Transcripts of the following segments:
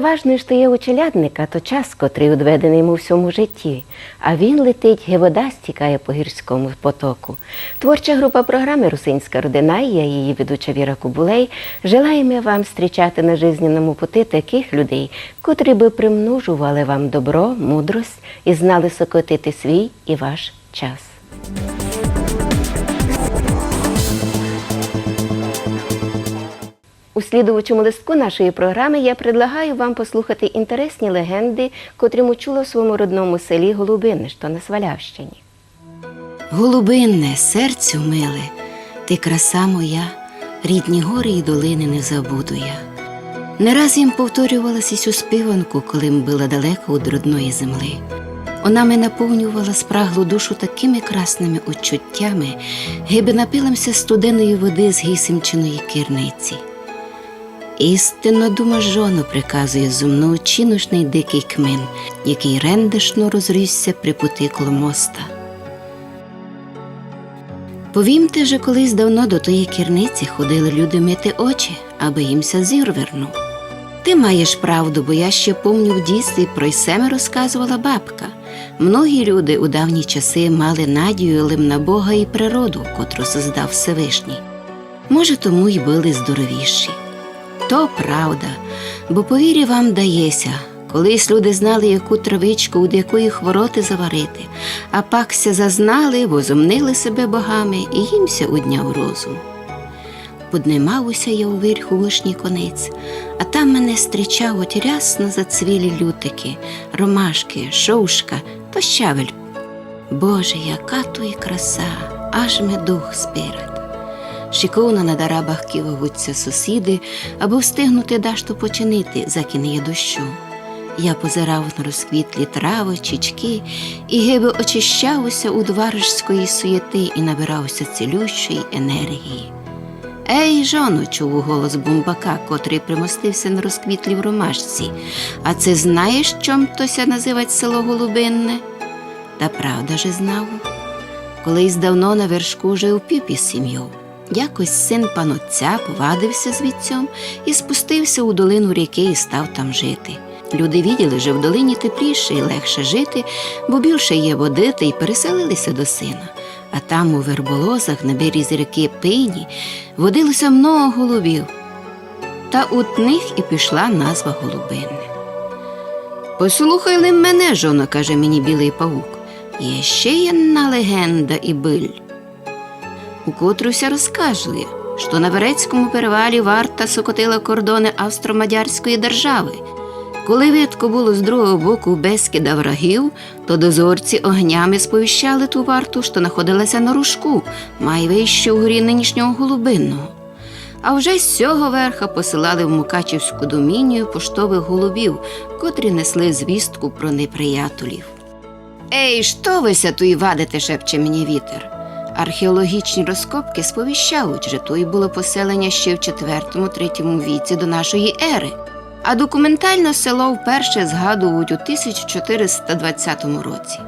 Важне, що є у челядника, то час, котрий відведений йому всьому житті, а він летить, і вода стікає по гірському потоку. Творча група програми Русинська родина, і я її ведуча Віра Кубулей, желаємо вам зустрічати на жизненному пути таких людей, котрі би примножували вам добро, мудрость і знали сокотити свій і ваш час. У слідувачому листку нашої програми я предлагаю вам послухати інтересні легенди, котрі ми в своєму родному селі Голубини, що на Свалявщині. Голубинне, серцю миле, ти краса моя, рідні гори і долини не забуду я. Не раз їм повторювалася цю співанку, коли м була далеко від родної земли. Вона мене наповнювала спраглу душу такими красними учуттями, гиби напилимся студеної води з гісимчиної кірниці. Істинно дума жону приказує зумно чинушний дикий кмин, який рендешно розрісся при пути коло моста. Повімте же, колись давно до тої кірниці ходили люди мити очі, аби їмся зір вернув. Ти маєш правду, бо я ще помню в дійстві про й семе розказувала бабка. Многі люди у давні часи мали надію лим на Бога і природу, котру создав Всевишній. Може, тому й були здоровіші. То правда, бо повірі вам дається, колись люди знали, яку травичку, від якої хвороти заварити, а пакся зазнали, возомнили себе богами і їмся удняв розум. Поднимався я у вирху вишній конець, а там мене зустрічав от рясно зацвілі лютики, ромашки, шовшка то щавель. Боже, яка то і краса, аж ми дух спирать. Шиковно на дарабах киваються сусіди, аби встигнути дашту починити, заки дощу. Я позирав на розквітлі трави, чічки, і гиби очищався у дваржської суєти і набирався цілющої енергії. Ей, жоно, чув голос бумбака, котрий примостився на розквітлій в ромашці. А це знаєш, чом тося називать село Голубинне? Та правда же знав. Колись давно на вершку жив піп сім'ю. Якось син панотця повадився звідцьом і спустився у долину ріки і став там жити. Люди відділи, що в долині тепліше і легше жити, бо більше є води, та й переселилися до сина. А там у верболозах на березі ріки Пині водилося много голубів. Та от них і пішла назва голубини. Послухай ли мене, жона, каже мені білий павук. Є ще одна легенда і биль. У котруся розкажли, що на Верецькому перевалі варта сокотила кордони австро-мадярської держави. Коли видко було з другого боку Бескіда врагів, то дозорці огнями сповіщали ту варту, що знаходилася на рушку, май вище у горі нинішнього голубинного. А вже з цього верха посилали в Мукачівську домінію поштових голубів, котрі несли звістку про неприятелів. Ей, що вися туй вадите, шепче мені вітер. Археологічні розкопки сповіщають, що тут було поселення ще в 4-3 віці до нашої ери, а документально село вперше згадують у 1420 році.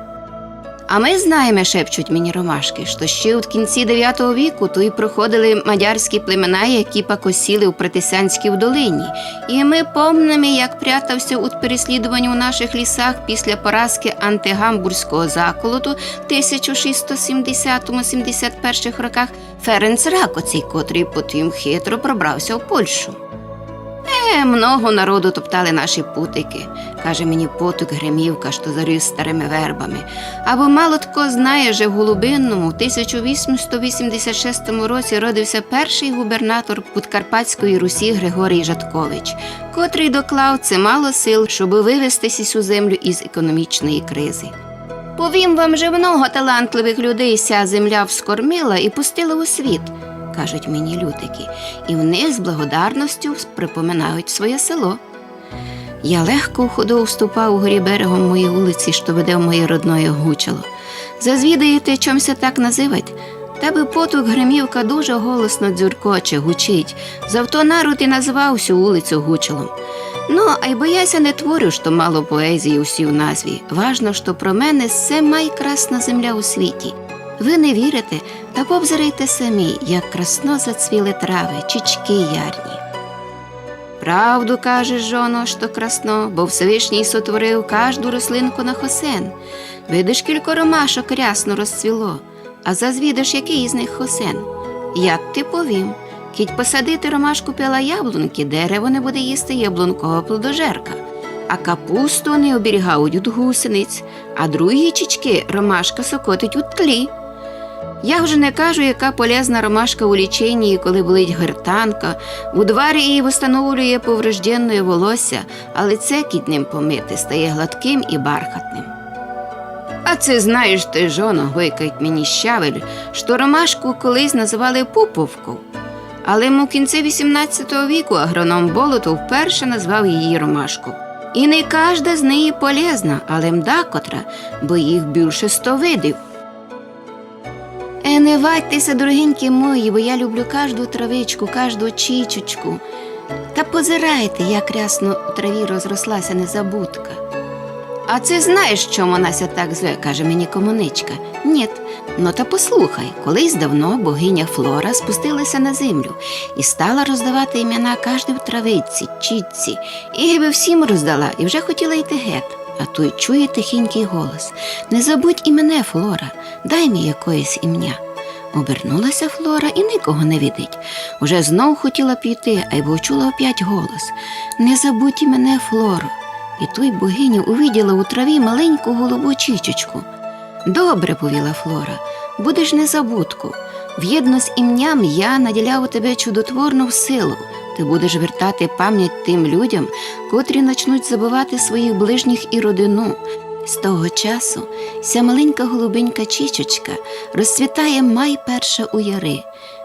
А ми знаємо, шепчуть мені ромашки, що ще в кінці 9 віку тут проходили мадярські племена, які покосіли у Притисянській долині. І ми помнимо, як прятався у переслідуванні у наших лісах після поразки антигамбурзького заколоту в 1670-71 роках Ференц Ракоцій, котрий потім хитро пробрався в Польщу. Е, много народу топтали наші путики, каже мені потик Гремівка, що зарив старими вербами. Або мало тако знає, що в Голубинному в 1886 році родився перший губернатор Подкарпатської Русі Григорій Жаткович, котрий доклав чимало сил, щоб вивести сю землю із економічної кризи. Повім вам же много талантливих людей ся земля вскормила і пустила у світ, кажуть мені лютики, і в них з благодарністю припоминають своє село. Я легко ходу вступав у горі берегом моєї вулиці, що веде в моє родное гучало. Зазвідаєте, чомся так називать? Та би потук Гремівка дуже голосно дзюркоче, гучить. Завто народ і назвав всю вулицю гучалом. Ну, а й бояся не творю, що мало поезії усі в назві. Важно, що про мене все майкрасна земля у світі. Ви не вірите, та побзирайте самі, як красно зацвіли трави, чічки ярні. Правду кажеш, жоно, що красно, бо Всевишній сотворив кожну рослинку на хосен. Видиш, кілько ромашок рясно розцвіло, а зазвідаш, який із них хосен. Я ти повім. Кіть посадити ромашку пила яблунки, дерево не буде їсти яблункова плодожерка. А капусту не оберігають від гусениць, а другі чічки ромашка сокотить у тлі. Я вже не кажу, яка полезна ромашка у ліченні, коли болить гертанка, у дварі її встановлює поврежденне волосся, а лице кіт ним помити стає гладким і бархатним. А це знаєш ти, жоно, гойкають мені щавель, що ромашку колись називали пуповку. Але у кінці 18 віку агроном Болотов вперше назвав її ромашку. І не кожна з неї полезна, але мда котра, бо їх більше сто видів. Е, не вадьтеся, дорогенькі мої, бо я люблю кожну травичку, кожну чічечку. Та позирайте, як рясно у траві розрослася незабудка. А це знаєш, чому Нася так зве, каже мені комуничка. Ніт, ну та послухай, колись давно богиня Флора спустилася на землю і стала роздавати імена кожній травиці, чітці, і гиби всім роздала, і вже хотіла йти геть. А той чує тихенький голос Не забудь і мене, Флора, дай мені якоїсь ім'я. Обернулася Флора і нікого не видить. Уже знов хотіла піти, а й бо чула опять голос Не забудь і мене, Флоро. І той богиня увиділа у траві маленьку голубу чічечку. Добре, повіла Флора, будеш незабудку. В'єдно з ім'ям я наділяв тебе чудотворну силу. Ти будеш вертати пам'ять тим людям, котрі почнуть забувати своїх ближніх і родину. З того часу ця маленька голубенька чічечка розцвітає май перша у яри,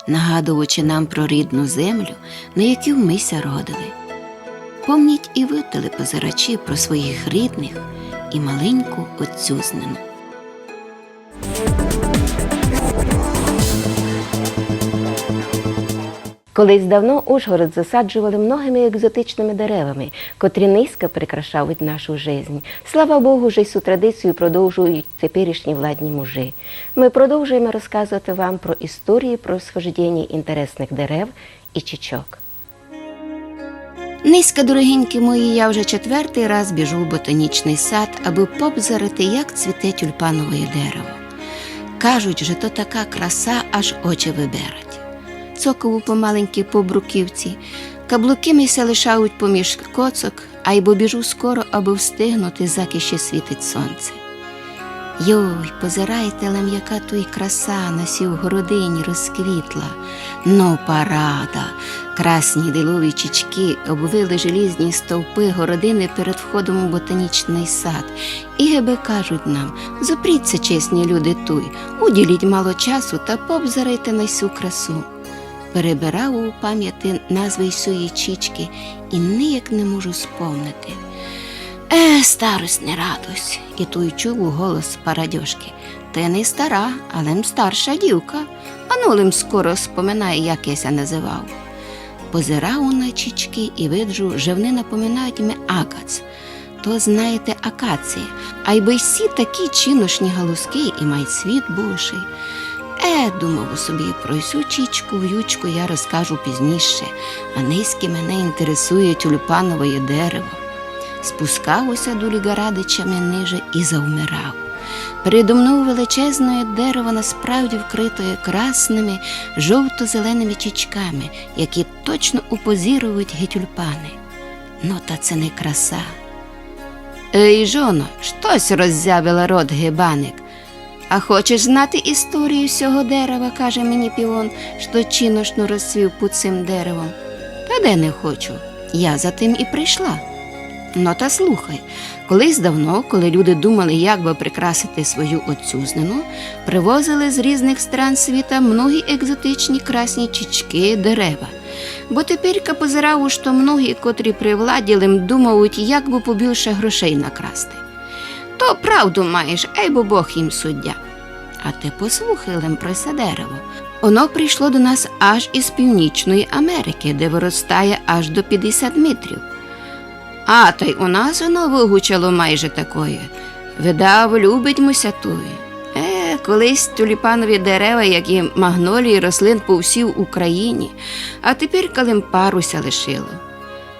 нагадуючи нам про рідну землю, на яку мися родили. Помніть і ви, телепозирачі, про своїх рідних і маленьку отцюзнину. Колись давно Ужгород засаджували многими екзотичними деревами, котрі низько прикрашають нашу жизнь. Слава Богу, вже й цю традицію продовжують теперішні владні мужі. Ми продовжуємо розказувати вам про історії про схождення інтересних дерев і чічок. Низько, дорогенькі мої, я вже четвертий раз біжу в ботанічний сад, аби побзарити, як цвіте тюльпанове дерево. Кажуть, що то така краса, аж очі виберуть. Помаленькі по бруківці, каблуки мися лишають поміж коцок, а й бо біжу скоро, аби встигнути, заки ще світить сонце. Йой, позирайте лем, яка то й краса на сій городині розквітла. Ну, парада, красні дилові чічки обвили желізні стовпи городини перед входом у ботанічний сад. І гебе кажуть нам, зупріться, чесні люди туй, уділіть мало часу та побзарайте на сю красу. Перебирав у пам'яті назви сої чічки і ніяк не можу сповнити. Е, старость не радость. І той чув у голос парадьошки. Ти не стара, але м старша дівка. Ану лим скоро споминає, як я ся називав. Позирав на чічки і виджу, що вони напоминають мені агац. То знаєте, акація, а й би всі такі чиношні галузки і мають світ буший. Е, думав у собі, про всю чічку в'ючку я розкажу пізніше, а низьки мене інтересує тюльпанове дерево спускався до лігарадичами ниже і завмирав. Передо мною величезне дерево насправді вкритое красними жовто-зеленими чічками, які точно упозірують гетюльпани. Ну, та це не краса. Ей, жоно, щось роззявила рот гибаник. А хочеш знати історію цього дерева, каже мені піон, що чиношно розцвів під цим деревом. Та де не хочу. Я за тим і прийшла. Ну та слухай, колись давно, коли люди думали, як би прикрасити свою отцюзнину, привозили з різних стран світа многі екзотичні красні чічки, дерева. Бо тепер позирав, що многі, котрі при владі лим думають, як би побільше грошей накрасти. То правду маєш, ей бо Бог їм суддя. А ти послухай це дерево. Воно прийшло до нас аж із Північної Америки, де виростає аж до 50 метрів. А та й у нас воно вигучало майже такое. Видав, любить муся тує. Е, колись тюліпанові дерева, як і магнолії, рослин по всій Україні, а тепер калимпаруся лишило.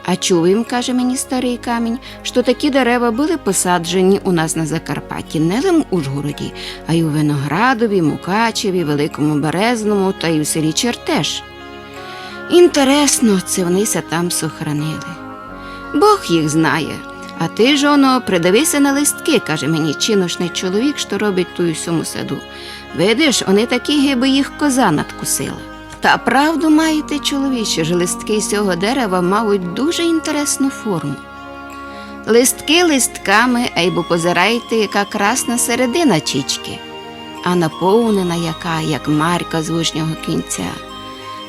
А чув їм, каже мені старий камінь, що такі дерева були посаджені у нас на Закарпатті, не лише в Ужгороді, а й у Виноградові, Мукачеві, Великому Березному та й у селі Чертеж. Інтересно, це внися там сохранили. Бог їх знає. А ти ж оно придивися на листки, каже мені чиношний чоловік, що робить ту й сьому саду. Видиш, вони такі, гиби їх коза надкусила. Та правду маєте, чоловіче, що листки цього дерева мають дуже інтересну форму. Листки листками, ей бо позирайте, яка красна середина чічки, а наповнена яка, як марка з вишнього кінця.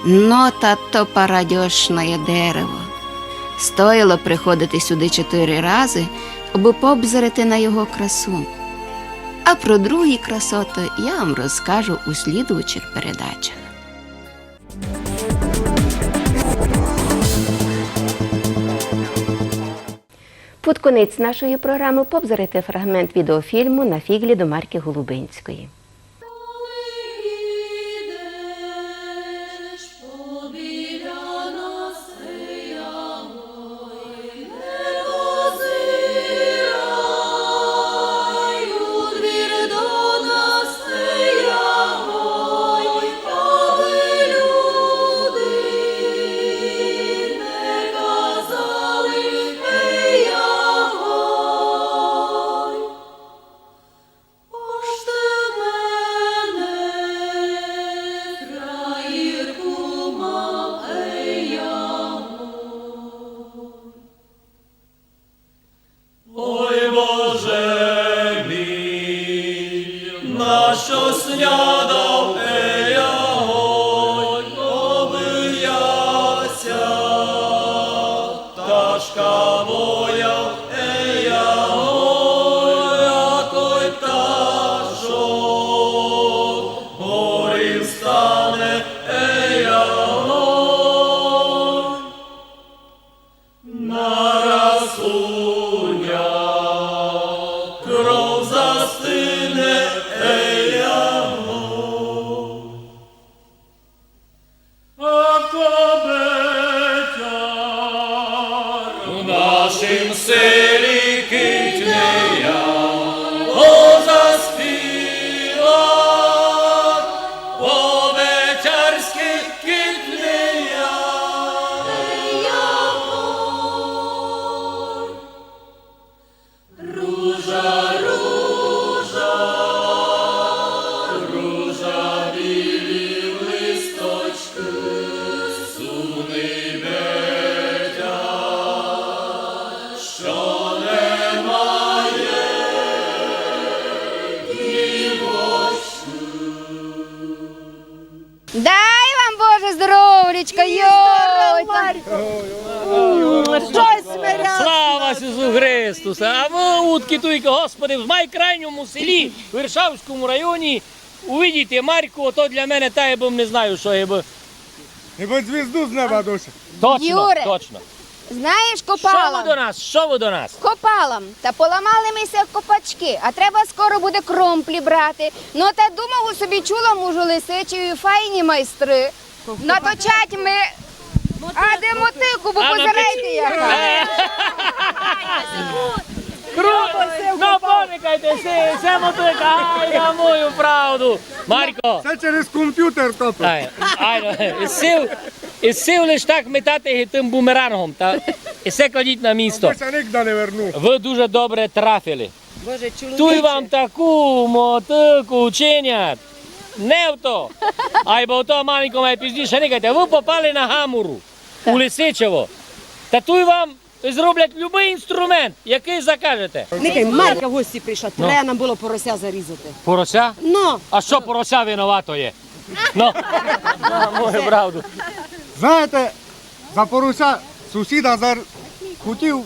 Но та то парадьошне дерево. Стоїло приходити сюди чотири рази, аби побзирати на його красу. А про другі красоти я вам розкажу у слідуючих передачах. Під конець нашої програми побзарите фрагмент відеофільму на фіглі до Марки Голубинської. Слава Ісусу Христу! А ви утки туйка, Господи, в майкрайньому селі, в Виршавському районі, увидіте Марку, ото для мене та я б не знаю, що я б... Ніби звізду з неба душе. Точно, Юре. точно. Знаєш, Що ви копала. до нас? Що ви до нас? Копала, та поламали мися копачки, а треба скоро буде кромплі брати. Ну та думав у собі чула мужу лисичеві файні майстри. Наточать ми. А де мотику, бо позирайте яка. Е. Круто! Ну, помікайте, все мотика, ай, на мою правду. Марко, Це через комп'ютер топи. ай, ай, і сил, і сил лиш так метати тим бумерангом, та, і все кладіть на місто. Ще ніколи не верну. Ви дуже добре трафили. Туй вам таку мотику чинять. Не в то. А бо то маленько має пізніше никайте. Ви попали на гамуру у Лисичево. Та туй вам зроблять будь-який інструмент, який закажете. Нехай Марка в гості прийшла, Ну. треба нам було порося зарізати. Порося? Ну, А що порося винувато є? Ну, мою правду. Знаєте, за поруся сусіда зар... хотів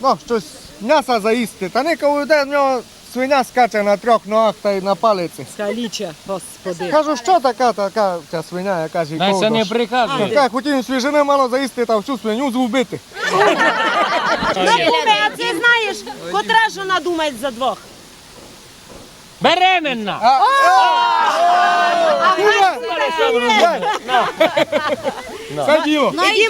ну, щось м'яса заїсти. Та не йде в нього свиня скаче на трьох ногах та й на палиці. скаліча, господи. Кажу, що така така ця свиня, яка ж і Дай це не ковдош. приказує. так, хотів свіжини мало заїсти та всю свиню згубити. Куме, а ти знаєш, котра жона думає за двох? Беременна!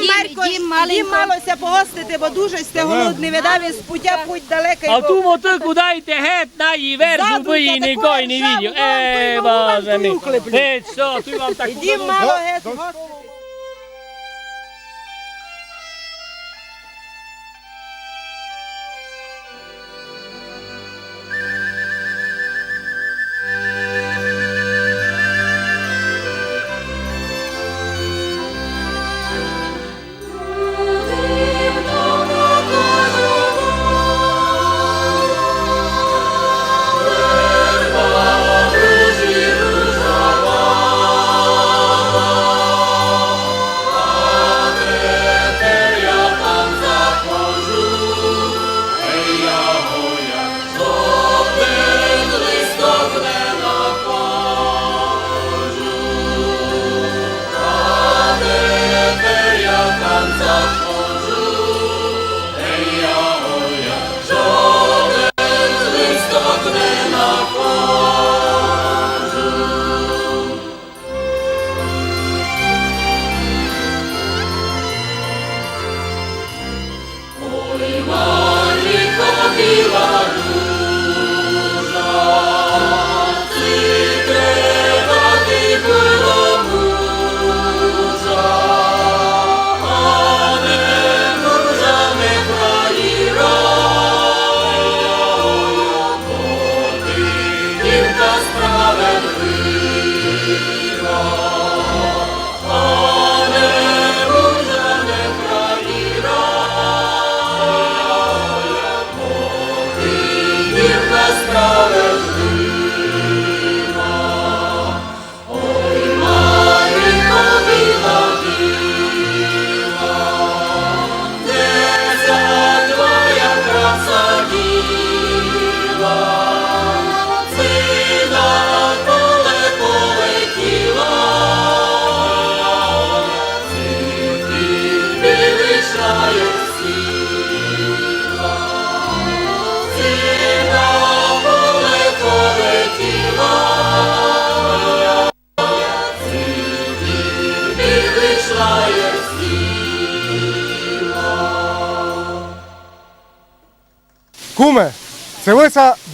Марко, маленько. малося погостити, бо дуже сте голодні. Видаві з путя путь далекий. А бо- tu motyku dajte het na i verzu Zadruj by i te niko takové i ne vidio. žabu, vam tu E, imam, vam bože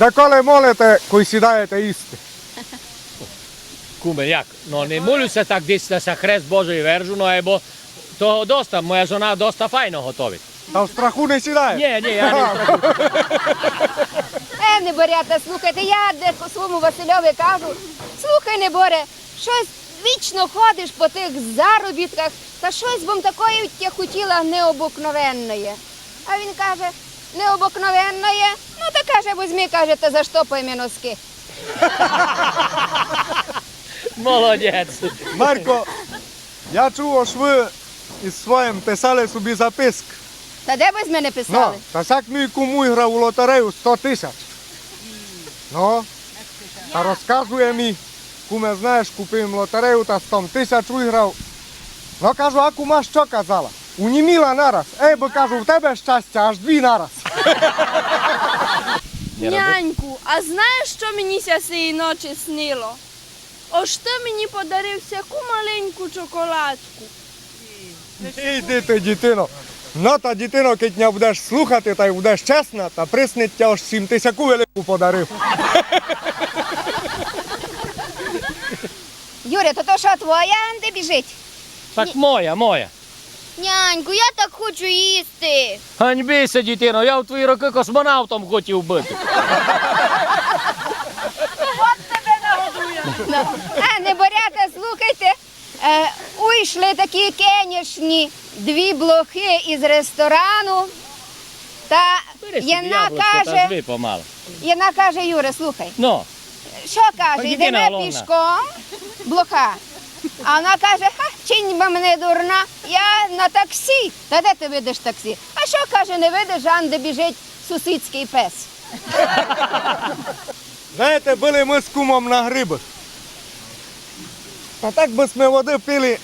деколи молите, коли сідаєте їсти. Ne molju se tak desi da sa hrest Bože i veržu, no ebo to dosta, moja žena dosta fajno gotovi. Та в страху не сідає. Nie, nie, ja ne Е, не борята, слухайте, я де своєму Васильові кажу, слухай, не боре, щось вічно ходиш по тих заробітках, та щось бом такої тя хотіла необикновенної. А він каже, необикновенної? Ну та каже, возьми, каже, та заштопай мені носки. Молодець. Марко, я чув, що ви із своїм писали собі записк. Та де без мене Ну, писали? та як мій куму грав у лотерею 100 тисяч. Ну, та розказує мені, куме, знаєш, купив лотерею та 100 тисяч виграв. Ну, кажу, а кума що казала? Уніміла нараз. Ей, бо кажу, в тебе щастя, аж дві нараз. Няньку, а знаєш, що мені ся цієї ночі снило? Ось ти мені подарив всяку маленьку чоколадку. Іди ти, дітино. Ну, та дітино, кить не будеш слухати та й будеш чесна, та приснить тя аж сім тисяку велику подарив. Юря, то то що твоя де біжить? Так moja, moja. Няньку, я так хочу їсти. Ганьби се, дітино, я в твої роки космонавтом хотів бути. А, не борята, слухайте. Е, уйшли такі кенішні дві блохи із ресторану. Та Бери Яна каже. Яна каже, Юра, слухай, Ну, що каже, йдемо пішком, блоха. А вона каже, ха, чинь ба мене дурна, я на таксі. Та де ти видиш таксі? А що каже, не видиш, Жан, де біжить сусідський пес. Знаєте, були ми з кумом на грибах. Та так би ми води пили,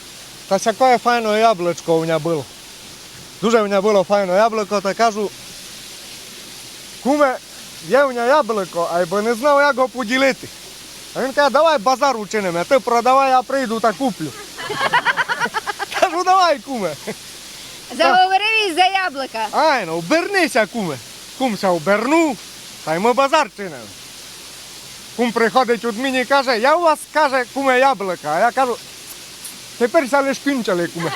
та яке файне яблучко у мене було. Дуже у мене було файне яблуко, та кажу, куме, є у мене яблуко, а я би не знав, як його поділити. А він каже, давай базар учинимо, ти продавай, я прийду та куплю. Кажу, давай, куме. Заговорив із за яблука. Ай, ну обернися, куме. Кумся обернув, та й ми базар чинили. Кум приходить від мені і каже, я у вас каже, куме яблука. А я кажу, тепер ся лиш кінчили, куме.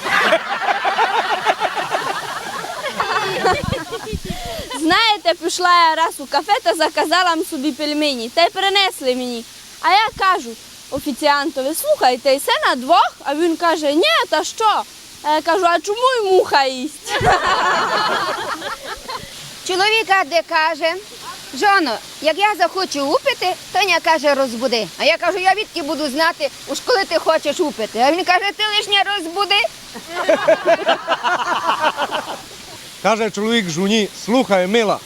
Знаєте, пішла я раз у кафе та заказала м собі пельмені, та й принесли мені. А я кажу офіціантові, слухайте, і це на двох? А він каже, ні, та що? А я кажу, а чому й муха їсть? Чоловіка де каже, жоно, як я захочу упити, Тоня каже, розбуди. А я кажу, я відки буду знати, уж коли ти хочеш упити. А він каже, ти лишня розбуди. Каже чоловік жуні, слухай, мила,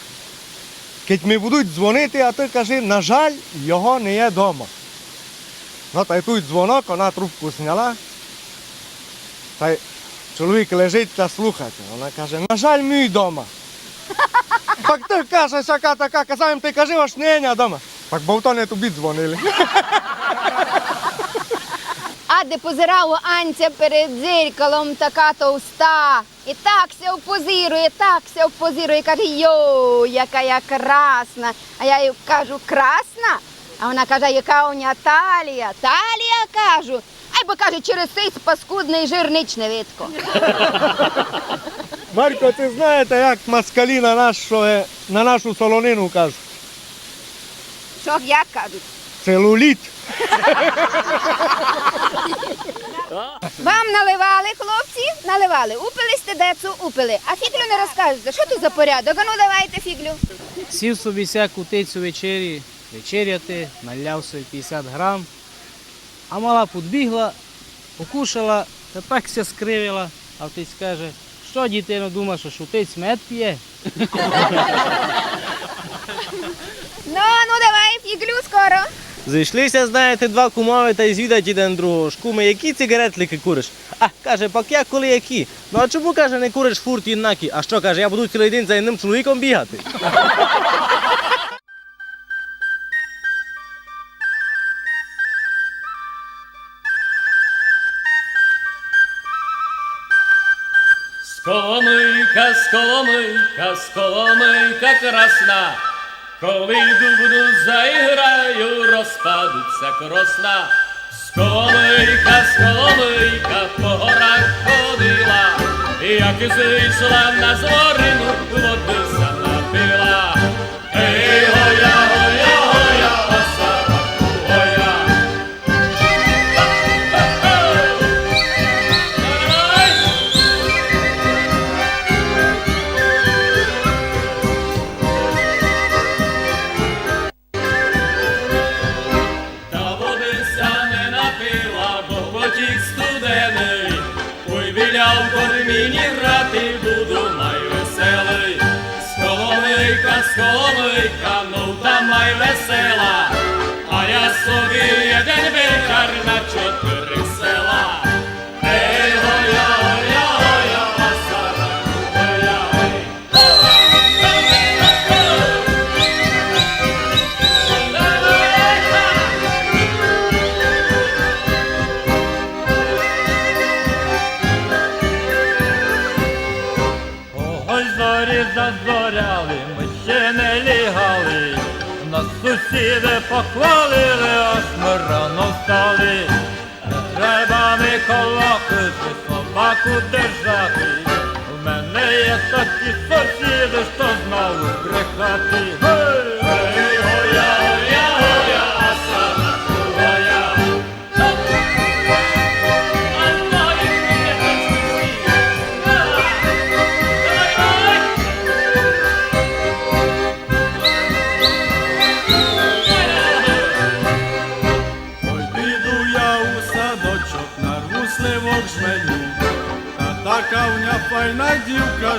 кить ми будуть дзвонити, а ти кажи, на жаль, його не є вдома. Ну, та й тут дзвонок, вона трубку зняла. Та й чоловік лежить та слухає. Вона каже, на жаль, мій вдома. Так ти каже, яка така, казав, ти кажи, аж не вдома. Так бо то не тобі дзвонили. А де позирав Анця перед дзеркалом така товста. І так ся позирує, так ся позирує. Каже, йо, яка я красна. А я їй кажу, красна? А вона каже, яка у нього талія? Талія кажу. Ай бо каже, через цей паскудний жирнич видко. Марко, ти знаєте, як москалі на, нашу, на нашу солонину кажуть? Що як кажуть? Целуліт. Вам наливали, хлопці? Наливали. Упили сте децу, упили. А фіглю не розкажете. Що тут за порядок? А ну давайте фіглю. Сів собі всяку тицю вечері, вечеряти, наляв собі 50 грам. А мала підбігла, покушала та так ся скривила, а отець каже, що дитино думаєш, що шутець мед п'є? Ну, ну давай фіглю скоро. Зійшлися, знаєте, два кумови та й звідать один другого. Ж, Куме, які цигаретлики куриш? А, каже, пак я коли які. Ну а чому, каже, не куриш фурт іннакі? А що, каже, я буду цілий день за одним чоловіком бігати? Сколомийка, сколомийка, сколомийка красна. Коли дубну заіграю, розпадуться кросна. Сколомийка, сколийка по горах ходила, як зійшла на зорину, води весела. А я собі похвалили, аж ми рано встали. Не треба не колокити, собаку держати. У мене є такі сусіди, що знову брехати.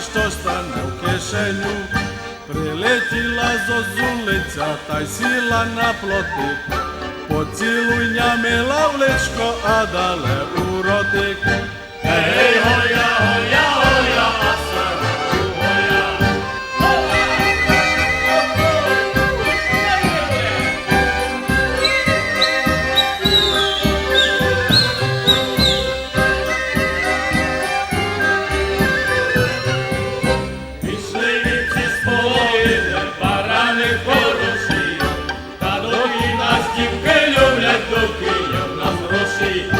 Що стане в кишеню. Прилетіла зозулиця та й сіла на плотик. Поцілуй ня мила в личко, а дале у ротик. Ей, гоя, гоя, гоя. श्री